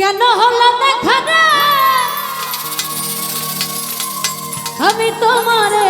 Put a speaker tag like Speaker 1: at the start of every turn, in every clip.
Speaker 1: কেন হলো দেখা? আমি তোমারে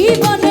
Speaker 1: জীবন